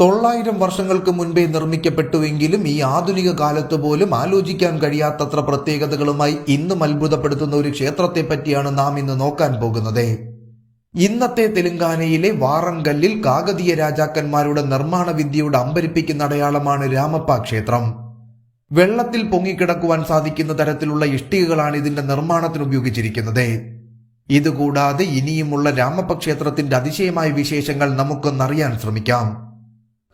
തൊള്ളായിരം വർഷങ്ങൾക്ക് മുൻപേ നിർമ്മിക്കപ്പെട്ടുവെങ്കിലും ഈ ആധുനിക കാലത്ത് പോലും ആലോചിക്കാൻ കഴിയാത്തത്ര പ്രത്യേകതകളുമായി ഇന്നും അത്ഭുതപ്പെടുത്തുന്ന ഒരു ക്ഷേത്രത്തെ പറ്റിയാണ് നാം ഇന്ന് നോക്കാൻ പോകുന്നത്. ഇന്നത്തെ തെലങ്കാനയിലെ വാറങ്കല്ലിൽ കാകതീയ രാജാക്കന്മാരുടെ നിർമ്മാണ വിദ്യയുടെ അമ്പരിപ്പിക്കുന്ന അടയാളമാണ് രാമപ്പ ക്ഷേത്രം. വെള്ളത്തിൽ പൊങ്ങിക്കിടക്കുവാൻ സാധിക്കുന്ന തരത്തിലുള്ള ഇഷ്ടികകളാണ് ഇതിന്റെ നിർമ്മാണത്തിന് ഉപയോഗിച്ചിരിക്കുന്നത്. ഇതുകൂടാതെ ഇനിയുമുള്ള രാമപ്പ ക്ഷേത്രത്തിന്റെ അതിശയമായ വിശേഷങ്ങൾ നമുക്കൊന്നറിയാൻ ശ്രമിക്കാം.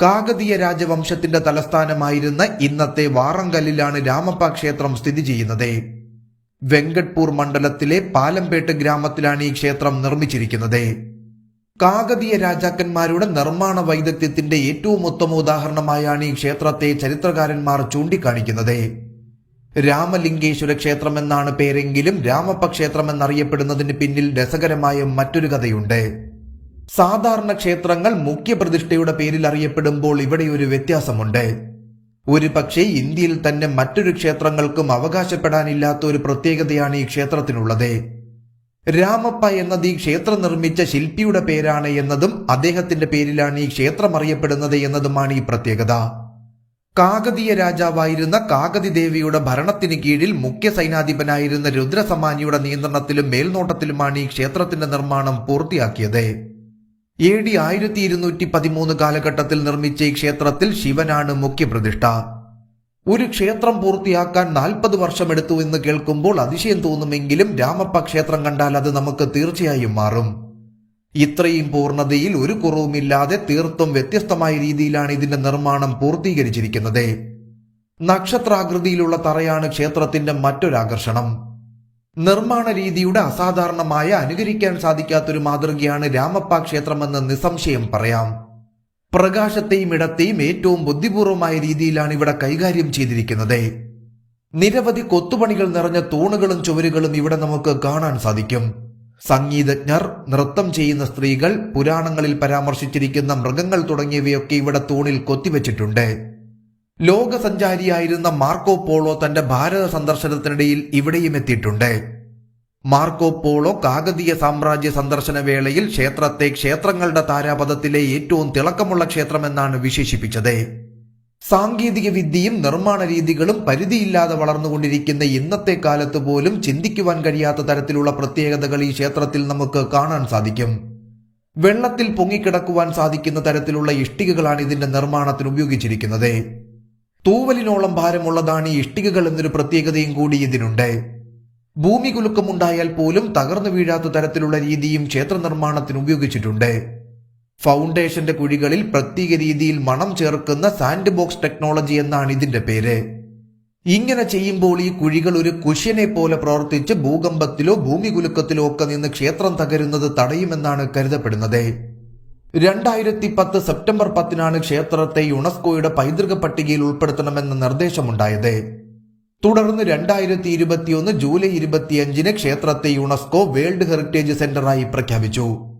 കാകതീയ രാജവംശത്തിന്റെ തലസ്ഥാനമായിരുന്ന ഇന്നത്തെ വാറങ്കല്ലിലാണ് രാമപ്പ ക്ഷേത്രം സ്ഥിതി ചെയ്യുന്നത്. വെങ്കട്പൂർ മണ്ഡലത്തിലെ പാലംപേട്ട് ഗ്രാമത്തിലാണ് ഈ ക്ഷേത്രം നിർമ്മിച്ചിരിക്കുന്നത്. കാകതീയ രാജാക്കന്മാരുടെ നിർമ്മാണ വൈദഗ്ധ്യത്തിന്റെ ഏറ്റവും ഉത്തമ ഉദാഹരണമായാണ് ഈ ക്ഷേത്രത്തെ ചരിത്രകാരന്മാർ ചൂണ്ടിക്കാണിക്കുന്നത്. രാമലിംഗേശ്വര ക്ഷേത്രം എന്നാണ് പേരെങ്കിലും രാമപ്പ ക്ഷേത്രം എന്നറിയപ്പെടുന്നതിന് പിന്നിൽ രസകരമായ മറ്റൊരു കഥയുണ്ട്. സാധാരണ ക്ഷേത്രങ്ങൾ മുഖ്യപ്രതിഷ്ഠയുടെ പേരിൽ അറിയപ്പെടുമ്പോൾ ഇവിടെ ഒരു വ്യത്യാസമുണ്ട്. ഒരു പക്ഷേ ഇന്ത്യയിൽ തന്നെ മറ്റൊരു ക്ഷേത്രങ്ങൾക്കും അവകാശപ്പെടാനില്ലാത്ത ഒരു പ്രത്യേകതയാണ് ഈ ക്ഷേത്രത്തിനുള്ളത്. രാമപ്പ എന്നത് ഈ ക്ഷേത്രം നിർമ്മിച്ച ശില്പിയുടെ പേരാണ് എന്നതും അദ്ദേഹത്തിന്റെ പേരിലാണ് ഈ ക്ഷേത്രം അറിയപ്പെടുന്നത് എന്നതുമാണ് ഈ പ്രത്യേകത. കാകതീയ രാജാവായിരുന്ന കാകതി ദേവിയുടെ ഭരണത്തിന് കീഴിൽ മുഖ്യ സൈനാധിപനായിരുന്ന രുദ്രസമാനിയുടെ നിയന്ത്രണത്തിലും മേൽനോട്ടത്തിലുമാണ് ഈ ക്ഷേത്രത്തിന്റെ നിർമ്മാണം പൂർത്തിയാക്കിയത്. എ ഡി ആയിരത്തി ഇരുന്നൂറ്റി പതിമൂന്ന് കാലഘട്ടത്തിൽ നിർമ്മിച്ച ഈ ക്ഷേത്രത്തിൽ ശിവനാണ് മുഖ്യപ്രതിഷ്ഠ ഒരു ക്ഷേത്രം പൂർത്തിയാക്കാൻ നാൽപ്പത് വർഷമെടുത്തു എന്ന് കേൾക്കുമ്പോൾ അതിശയം തോന്നുമെങ്കിലും രാമപ്പ ക്ഷേത്രം കണ്ടാൽ അത് നമുക്ക് തീർച്ചയായും മാറും. ഇത്രയും പൂർണതയിൽ ഒരു കുറവുമില്ലാതെ തീർത്തും വ്യത്യസ്തമായ രീതിയിലാണ് ഇതിന്റെ നിർമ്മാണം പൂർത്തീകരിച്ചിരിക്കുന്നത്. നക്ഷത്രാകൃതിയിലുള്ള തറയാണ് ക്ഷേത്രത്തിന്റെ മറ്റൊരാകർഷണം. നിർമ്മാണ രീതിയുടെ അസാധാരണമായ അനുകരിക്കാൻ സാധിക്കാത്തൊരു മാതൃകയാണ് രാമപ്പ ക്ഷേത്രമെന്ന് നിസ്സംശയം പറയാം. പ്രകാശത്തെയും ഇടത്തെയും ഏറ്റവും ബുദ്ധിപൂർവമായ രീതിയിലാണ് ഇവിടെ കൈകാര്യം ചെയ്തിരിക്കുന്നത്. നിരവധി കൊത്തുപണികൾ നിറഞ്ഞ തൂണുകളും ചുവരുകളും ഇവിടെ നമുക്ക് കാണാൻ സാധിക്കും. സംഗീതജ്ഞർ നൃത്തം ചെയ്യുന്ന സ്ത്രീകൾ പുരാണങ്ങളിൽ പരാമർശിച്ചിരിക്കുന്ന മൃഗങ്ങൾ തുടങ്ങിയവയൊക്കെ ഇവിടെ തൂണിൽ കൊത്തിവെച്ചിട്ടുണ്ട്. ലോകസഞ്ചാരിയായിരുന്ന മാർക്കോ പോളോ തന്റെ ഭാരത സന്ദർശനത്തിനിടയിൽ ഇവിടെയും എത്തിയിട്ടുണ്ട്. മാർക്കോ പോളോ കാകതീയ സാമ്രാജ്യ സന്ദർശന വേളയിൽ ക്ഷേത്രത്തെ ക്ഷേത്രങ്ങളുടെ താരാപഥത്തിലെ ഏറ്റവും തിളക്കമുള്ള ക്ഷേത്രമെന്നാണ് വിശേഷിപ്പിച്ചത്. സാങ്കേതിക വിദ്യയും നിർമ്മാണ രീതികളും പരിധിയില്ലാതെ വളർന്നുകൊണ്ടിരിക്കുന്ന ഇന്നത്തെ കാലത്ത് പോലും ചിന്തിക്കുവാൻ കഴിയാത്ത തരത്തിലുള്ള പ്രത്യേകതകൾ ഈ ക്ഷേത്രത്തിൽ നമുക്ക് കാണാൻ സാധിക്കും. വെള്ളത്തിൽ പൊങ്ങിക്കിടക്കുവാൻ സാധിക്കുന്ന തരത്തിലുള്ള ഇഷ്ടികകളാണ് ഇതിന്റെ നിർമ്മാണത്തിന് ഉപയോഗിച്ചിരിക്കുന്നത്. തൂവലിനോളം ഭാരമുള്ളതാണ് ഈ ഇഷ്ടികകൾ എന്നൊരു പ്രത്യേകതയും കൂടി ഇതിനുണ്ട്. ഭൂമി കുലുക്കമുണ്ടായാൽ പോലും തകർന്നു വീഴാത്ത തരത്തിലുള്ള രീതിയും ക്ഷേത്ര നിർമ്മാണത്തിന് ഉപയോഗിച്ചിട്ടുണ്ട്. ഫൗണ്ടേഷന്റെ കുഴികളിൽ പ്രത്യേക രീതിയിൽ മണം ചേർക്കുന്ന സാൻഡ് ബോക്സ് ടെക്നോളജി എന്നാണ് ഇതിന്റെ പേര്. ഇങ്ങനെ ചെയ്യുമ്പോൾ ഈ കുഴികൾ ഒരു കുഷ്യനെ പോലെ പ്രവർത്തിച്ച് ഭൂകമ്പത്തിലോ ഭൂമി കുലുക്കത്തിലോ ഒക്കെ നിന്ന് ക്ഷേത്രം തകരുന്നത് തടയുമെന്നാണ് കരുതപ്പെടുന്നത്. രണ്ടായിരത്തി പത്ത് സെപ്റ്റംബർ പത്തിനാണ് ക്ഷേത്രത്തെ യുണെസ്കോയുടെ പൈതൃക പട്ടികയിൽ ഉൾപ്പെടുത്തണമെന്ന നിർദ്ദേശമുണ്ടായത്. തുടർന്ന് രണ്ടായിരത്തി ഇരുപത്തിയൊന്ന് ജൂലൈ ഇരുപത്തിയഞ്ചിന് ക്ഷേത്രത്തെ യുണെസ്കോ വേൾഡ് ഹെറിറ്റേജ് സെന്ററായി പ്രഖ്യാപിച്ചു.